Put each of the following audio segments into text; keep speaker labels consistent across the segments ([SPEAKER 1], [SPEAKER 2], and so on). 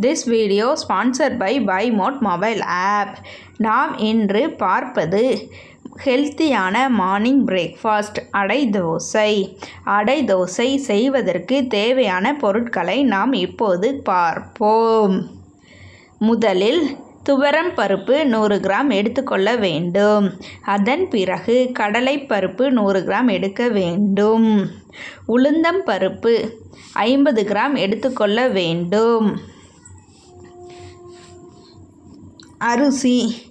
[SPEAKER 1] This video sponsor by by mode mobile app நாம் இன்று பார்ப்பது ஹெல்த்தியான மார்னிங் பிரேக்ஃபாஸ்ட் அடை தோசை. அடை தோசை செய்வதற்கு தேவையான பொருட்களை நாம் இப்போது பார்ப்போம். முதலில் துவரம் பருப்பு நூறு கிராம் எடுத்துக்கொள்ள வேண்டும். அதன் பிறகு கடலைப்பருப்பு நூறு கிராம் எடுக்க வேண்டும். உளுந்தம் பருப்பு ஐம்பது கிராம் எடுத்துக்கொள்ள வேண்டும். அரிசி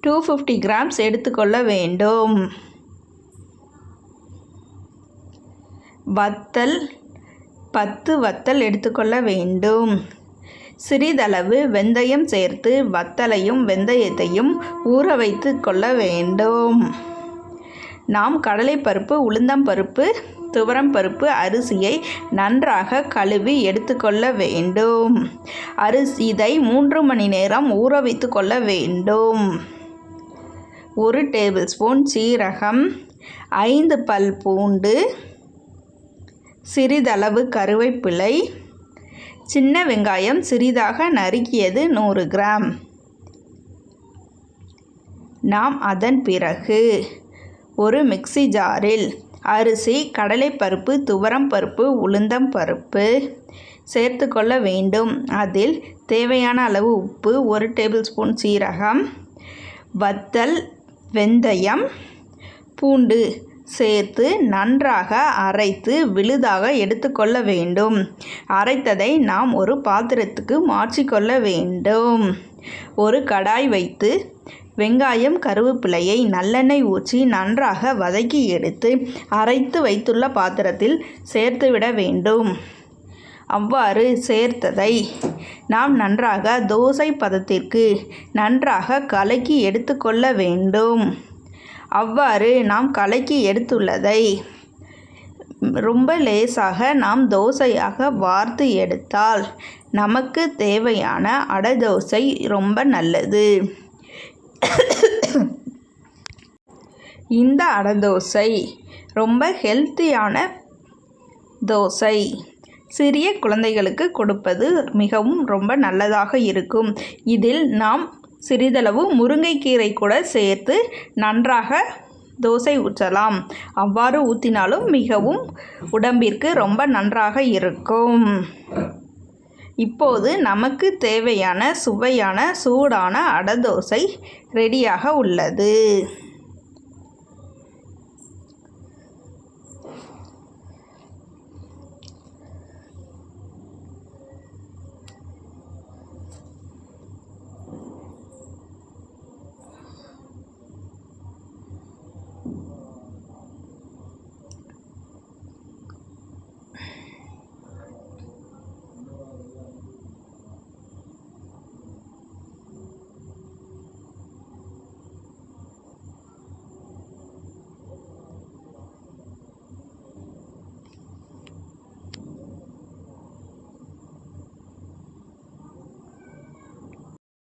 [SPEAKER 1] டூ ஃபிஃப்டி கிராம்ஸ் எடுத்துக்கொள்ள வேண்டும். வத்தல் பத்து வத்தல் எடுத்துக்கொள்ள வேண்டும். சிறிதளவு வெந்தயம் சேர்த்து வத்தலையும் வெந்தயத்தையும் ஊற வைத்து கொள்ள வேண்டும். நாம் கடலைப்பருப்பு உளுந்தம்பருப்பு துவரம் பருப்பு அரிசியை நன்றாக கழுவி எடுத்துக்கொள்ள வேண்டும். அரிசி இதை மூன்று மணி நேரம் ஊற வைத்து கொள்ள வேண்டும். ஒரு டேபிள் ஸ்பூன் சீரகம் ஐந்து பல் பூண்டு சிறிதளவு கருவேப்பிலை சின்ன வெங்காயம் சிறிதாக நறுக்கியது நூறு கிராம். நாம் அதன் பிறகு ஒரு மிக்சி ஜாரில் அரிசி கடலைப்பருப்பு துவரம் பருப்பு உளுந்தம் பருப்பு சேர்த்து கொள்ள வேண்டும். அதில் தேவையான அளவு உப்பு ஒரு டேபிள் ஸ்பூன் சீரகம் வத்தல் வெந்தயம் பூண்டு சேர்த்து நன்றாக அரைத்து விழுதாக எடுத்துக்கொள்ள வேண்டும். அரைத்ததை நாம் ஒரு பாத்திரத்துக்கு மாற்றிக்கொள்ள வேண்டும். ஒரு கடாய் வைத்து வெங்காயம் கருவேப்பிலையை நல்லெண்ணெய் ஊற்றி நன்றாக வதக்கி எடுத்து அரைத்து வைத்துள்ள பாத்திரத்தில் சேர்த்துவிட வேண்டும். அவ்வாறு சேர்த்ததை நாம் நன்றாக தோசை பதத்திற்கு நன்றாக கலக்கி எடுத்துக்கொள்ள வேண்டும். அவ்வாறு நாம் கலக்கி எடுத்துள்ளதை ரொம்ப லேசாக நாம் தோசையாக வார்த்து எடுத்தால் நமக்கு தேவையான அடை தோசை ரொம்ப நல்லது. இந்த அடை தோசை ரொம்ப ஹெல்த்தியான தோசை. சிறிய குழந்தைகளுக்கு கொடுப்பது மிகவும் ரொம்ப நல்லதாக இருக்கும். இதில் நாம் சிறிதளவு முருங்கைக்கீரை கூட சேர்த்து நன்றாக தோசை ஊற்றலாம். அவ்வாறு ஊற்றினாலும் மிகவும் உடம்பிற்கு ரொம்ப நன்றாக இருக்கும். இப்போது நமக்கு தேவையான சுவையான சூடான அடை தோசை ரெடியாக உள்ளது.